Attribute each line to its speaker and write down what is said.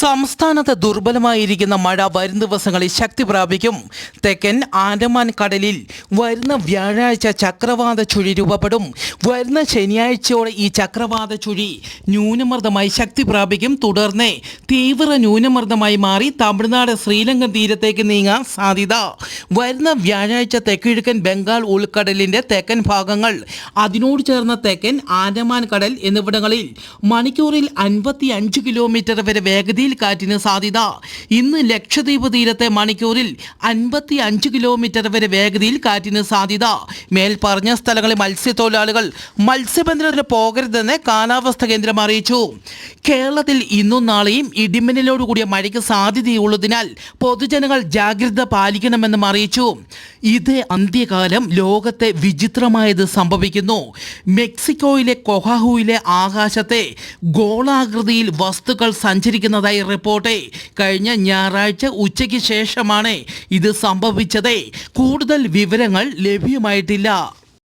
Speaker 1: സംസ്ഥാനത്ത് ദുർബലമായിരിക്കുന്ന മഴ വരും ദിവസങ്ങളിൽ ശക്തി പ്രാപിക്കും. തെക്കൻ ആൻഡമാൻ കടലിൽ വരുന്ന വ്യാഴാഴ്ച ചക്രവാത ചുഴി രൂപപ്പെടും. വരുന്ന ശനിയാഴ്ചയോടെ ഈ ചക്രവാത ചുഴി ന്യൂനമർദ്ദമായി ശക്തി പ്രാപിക്കും. തുടർന്ന് തീവ്ര ന്യൂനമർദ്ദമായി മാറി തമിഴ്നാട് ശ്രീലങ്കൻ തീരത്തേക്ക് നീങ്ങാൻ സാധ്യത. വരുന്ന വ്യാഴാഴ്ച തെക്കിഴക്കൻ ബംഗാൾ ഉൾക്കടലിന്റെ തെക്കൻ ഭാഗങ്ങൾ അതിനോട് ചേർന്ന തെക്കൻ ആൻഡമാൻ കടൽ എന്നിവിടങ്ങളിൽ മണിക്കൂറിൽ അൻപത്തി കിലോമീറ്റർ വരെ വേഗതയിൽ കാറ്റിന് സാധ്യത. ഇന്ന് ലക്ഷദ്വീപ് തീരത്തെ മണിക്കൂറിൽ അൻപത്തി അഞ്ച് കിലോമീറ്റർ വരെ വേഗതയിൽ കാറ്റിന് സാധ്യത. മേൽപ്പറഞ്ഞ പറഞ്ഞ സ്ഥലങ്ങളിൽ മത്സ്യത്തൊഴിലാളികൾ മത്സ്യബന്ധനത്തിന് പോകരുതെന്ന് കാലാവസ്ഥ കേന്ദ്രം അറിയിച്ചു. കേരളത്തിൽ ഇന്നും നാളെയും ഇടിമിന്നലോടുകൂടിയ മഴയ്ക്ക് സാധ്യതയുള്ളതിനാൽ പൊതുജനങ്ങൾ ജാഗ്രത പാലിക്കണമെന്നും അറിയിച്ചു. ഇത് അന്ത്യകാലം ലോകത്തെ വിചിത്രമായത് സംഭവിക്കുന്നു. മെക്സിക്കോയിലെ കൊഹാഹുവിലെ ആകാശത്തെ ഗോളാകൃതിയിൽ വസ്തുക്കൾ സഞ്ചരിക്കുന്നതായി റിപ്പോർട്ട് കഴിഞ്ഞ ഞായറാഴ്ച ഉച്ചയ്ക്ക് ശേഷമാണ് ഇത് സംഭവിച്ചത്. കൂടുതൽ വിവരങ്ങൾ ലഭ്യമായിട്ടില്ല.